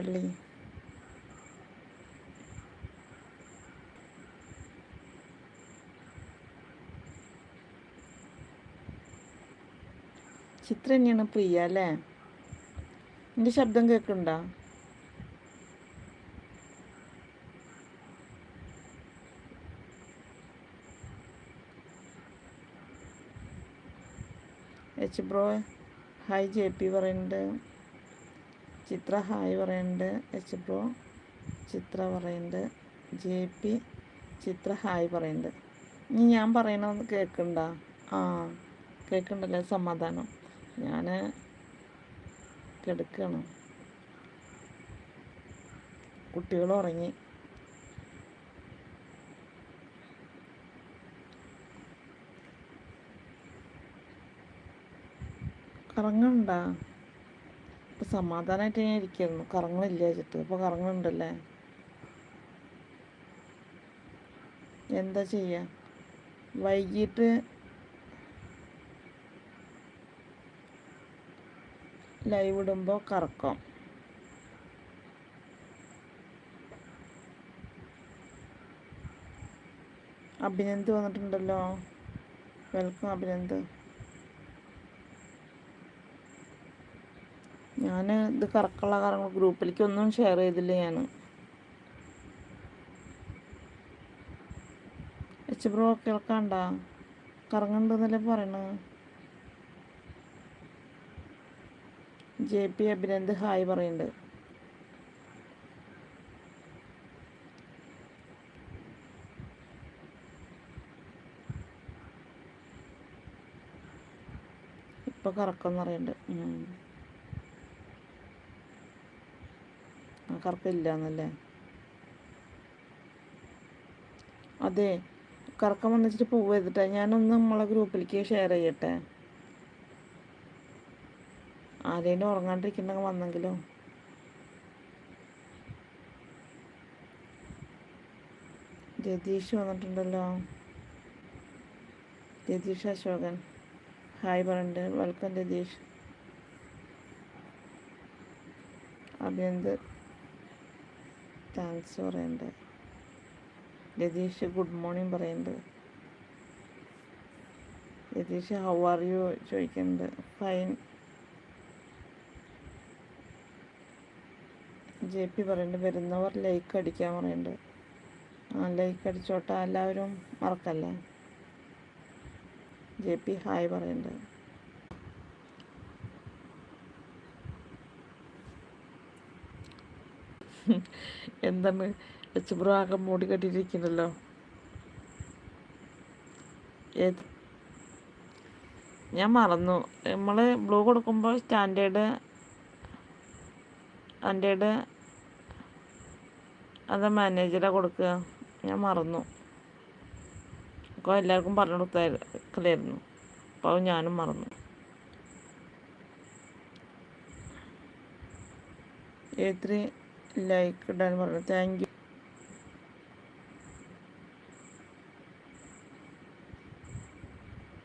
പള്ളി ചിത്ര തന്നെയാണ് പ്രിയ അല്ലേ? എന്റെ ശബ്ദം കേൾക്കുന്നുണ്ടോ H bro hi J P പറയുന്നുണ്ട്. ചിത്ര ഹായ് പറയുന്നുണ്ട് എച്ച് ബ്രോ ചിത്ര പറയുന്നുണ്ട് ജെ പി ചിത്ര ഹായ് പറയുന്നുണ്ട് ഇനി ഞാൻ പറയണമെന്ന് കേൾക്കണ്ട ആ കേൾക്കണ്ടല്ലേ സമാധാനം. ഞാൻ കിടക്കണം. കുട്ടികൾ ഉറങ്ങി. കറങ്ങണ്ട സമാധാനമായിട്ട് ഞാൻ ഇരിക്കുന്നു. കറങ്ങണില്ല വെച്ചിട്ട് അപ്പോൾ കറങ്ങുന്നുണ്ടല്ലേ? എന്താ ചെയ്യുക വൈകിട്ട് ലൈവ് ഇടുമ്പോൾ കറക്കം. അഭിനന്ദ് വന്നിട്ടുണ്ടല്ലോ. വെൽക്കം അഭിനന്ദ്. ഞാൻ ഇത് കറക്കുള്ള കാര്യങ്ങൾ ഗ്രൂപ്പിലേക്ക് ഒന്നും ഷെയർ ചെയ്തില്ല ഞാൻ എച്ച് ബ്രോ കേൾക്കാണ്ട? കറങ്ങണ്ടെന്നല്ലേ പറയണ? ജെ പി അഭിനന്ദ് ഹായ് പറയുന്നുണ്ട് ഇപ്പൊ കറക്കം പറയുന്നുണ്ട് കറക്കില്ല എന്നല്ലേ അതെ കറക്കം വന്നിട്ട് പോവരുതിട്ടെ ഞാനൊന്ന് നമ്മളെ ഗ്രൂപ്പിലേക്ക് ഷെയർ ചെയ്യട്ടെ? ആരേലും ഉറങ്ങാണ്ടിരിക്കുന്നെങ്കിൽ വന്നെങ്കിലോ? രതീഷ് വന്നിട്ടുണ്ടല്ലോ. രതീഷ് അശോകൻ. ഹായ് പറഞ്ഞിട്ടുണ്ട് വെൽക്കം രതീഷ് അഭിനന്ദ് താങ്ക്സ് പറയുന്നുണ്ട് രതീഷ് ഗുഡ് മോർണിംഗ് പറയുന്നുണ്ട് രതീഷ് ഹൗ ആർ യു ചോദിക്കുന്നുണ്ട് ഫൈൻ ജെ പി പറയുന്നുണ്ട് വരുന്നവർ ലൈക്ക് അടിക്കാൻ പറയുന്നുണ്ട് ആ ലൈക്ക് അടിച്ചോട്ടെ എല്ലാവരും മറക്കല്ലേ? ജെ പി ഹായ് പറയുന്നുണ്ട് എന്താണ് എച്ച് ബ്രോ ആകെ മൂടി കെട്ടിയിരിക്കുന്നല്ലോ ഏത്? ഞാൻ മറന്നു. നമ്മൾ ബ്ലൂ കൊടുക്കുമ്പോൾ സ്റ്റാൻഡേർഡ് സ്റ്റാൻഡേർഡ് അത് മാനേജറാണ് കൊടുക്കുക. ഞാൻ മറന്നു. അപ്പോൾ എല്ലാവർക്കും പറഞ്ഞു കൊടുത്തായിരുന്നു അപ്പോൾ ഞാനും മറന്നു. ഏത്രി ലൈക്ക് ഇടാൻ പറഞ്ഞു താങ്ക് യു